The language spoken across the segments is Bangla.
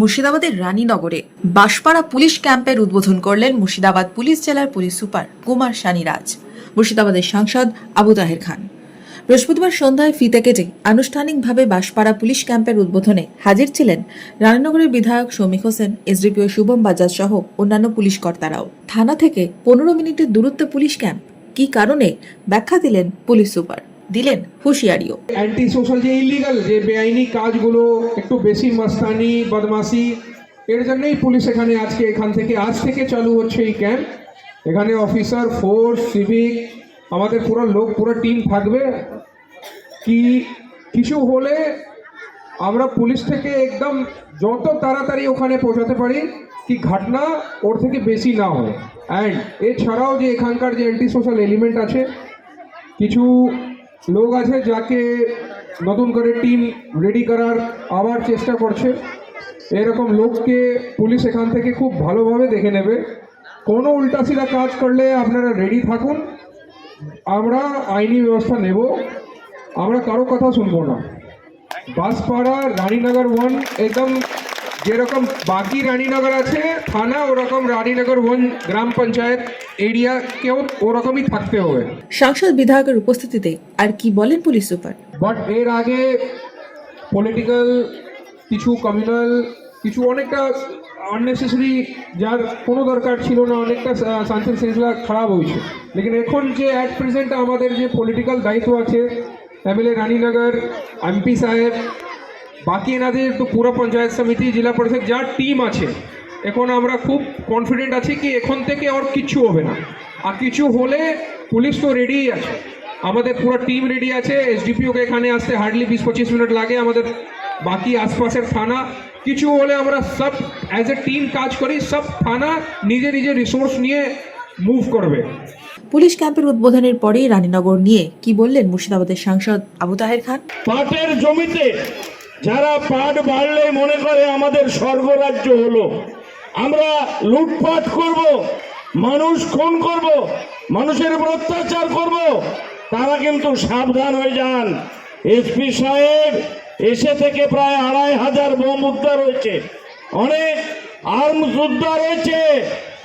মুর্শিদাবাদের রানীনগরে বাঁশপাড়া পুলিশ ক্যাম্পের উদ্বোধন করলেন মুর্শিদাবাদ পুলিশ জেলার পুলিশ সুপার কুমার সানিরাজ মুর্শিদাবাদের সাংসদ আবু তাহের খান। বৃহস্পতিবার সন্ধ্যায় ফিতে কেটে আনুষ্ঠানিকভাবে বাঁশপাড়া পুলিশ ক্যাম্পের উদ্বোধনে হাজির ছিলেন রানীনগরের বিধায়ক শমিক হোসেন, এসডিপিও শুভম বাজাজ সহ অন্যান্য পুলিশ কর্তারাও। থানা থেকে পনেরো মিনিটের দূরত্বে পুলিশ ক্যাম্প কী কারণে ব্যাখ্যা দিলেন পুলিশ সুপার? দিলেন হুঁশিয়ারিও। অ্যান্টি সোশ্যাল যে ইলিগাল যে বেআইনি কাজগুলো একটু বেশি মাস্তানি, বদমাশি, এর জন্যই পুলিশ এখানে আজকে এখান থেকে, আজ থেকে চালু হচ্ছে এই ক্যাম্প। এখানে অফিসার ফোর্স সিভিক আমাদের পুরো লোক, পুরো টিম থাকবে। কি, কিছু হলে আমরা পুলিশ থেকে একদম যত তাড়াতাড়ি ওখানে পৌঁছাতে পারি। কি ঘটনা ওর থেকে বেশি না হয় অ্যান্ড এছাড়াও যে এখানকার যে অ্যান্টি সোশ্যাল এলিমেন্ট আছে, কিছু লোক আছে যাকে নতুন করে টিম রেডি করার আবার চেষ্টা করছে। এরকম লোককে পুলিশ এখান থেকে খুব ভালোভাবে দেখে নেবে। কোনো উল্টাসিধা কাজ করলে আপনারা রেডি থাকুন। আমরা আইনি ব্যবস্থা নেব। আমরা কারও কথা শুনব না। বাসপাড়া রানীনগর ওয়ান একদম যেরকম বাকি রানীনগর আছে থানা ওরকম রানীনগর ওয়ান গ্রাম পঞ্চায়েত এরিয়া কেউ ওরকমই থাকতে হবে। সাংসদ বিধায়কের উপস্থিতিতে আর কি বলেন পুলিশ সুপার? বাট এর আগে পলিটিক্যাল কিছু কমিউনাল কিছু অনেকটা আননেসেসারি যার কোনো দরকার ছিল না অনেকটা শান্তি শৃঙ্খলা খারাপ হয়েছে। লেকিন এখন যে অ্যাট প্রেজেন্ট আমাদের যে পলিটিক্যাল দায়িত্ব আছে এমএলএ রানীনগর এমপি সাহেব বাকি এনাদের তো পুরো পঞ্চায়েত সমিতি জেলা পরিষদ যা টিম আছে। এখন আমরা খুব কনফিডেন্ট আছি কি এখন থেকে আর কিছু হবে না। আর কিছু হলে পুলিশ তো রেডিই আছে। আমাদের পুরো টিম রেডি আছে। এসডিপিওকে এখানে আসতে হার্ডলি বিশ পঁচিশ মিনিট লাগে। আমাদের বাকি আশপাশের থানা। কিছু হলে আমরা সব অ্যাজ এ টিম কাজ করি। সব থানা নিজে নিজে রিসোর্স নিয়ে মুভ করবে। পুলিশ ক্যাম্পের উদ্বোধনের পরেই রানীনগর নিয়ে কি বললেন মুর্শিদাবাদের সাংসদ আবু তাহের খান? পাটের জমিতে যারা পাট বাড়লে মনে করে আমাদের স্বর্গরাজ্য হলো, আমরা লুটপাট করব, মানুষ খুন করব, মানুষের উপর অত্যাচার করব, তারা কিন্তু সাবধান হয়ে যান। এসপি সাহেব এসে থেকে প্রায় আড়াই হাজার বোম উদ্ধার হয়েছে। অনেক আর্মস উদ্ধার হয়েছে।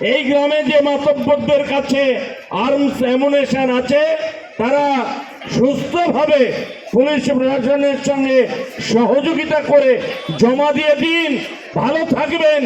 এই গ্রামে যে মাতব্বরদের কাছে আর্মস অ্যামুনেশন আছে, তারা সুস্থভাবে পুলিশ প্রশাসনের সঙ্গে সহযোগিতা করে জমা দিয়ে দিন। ভালো থাকবেন।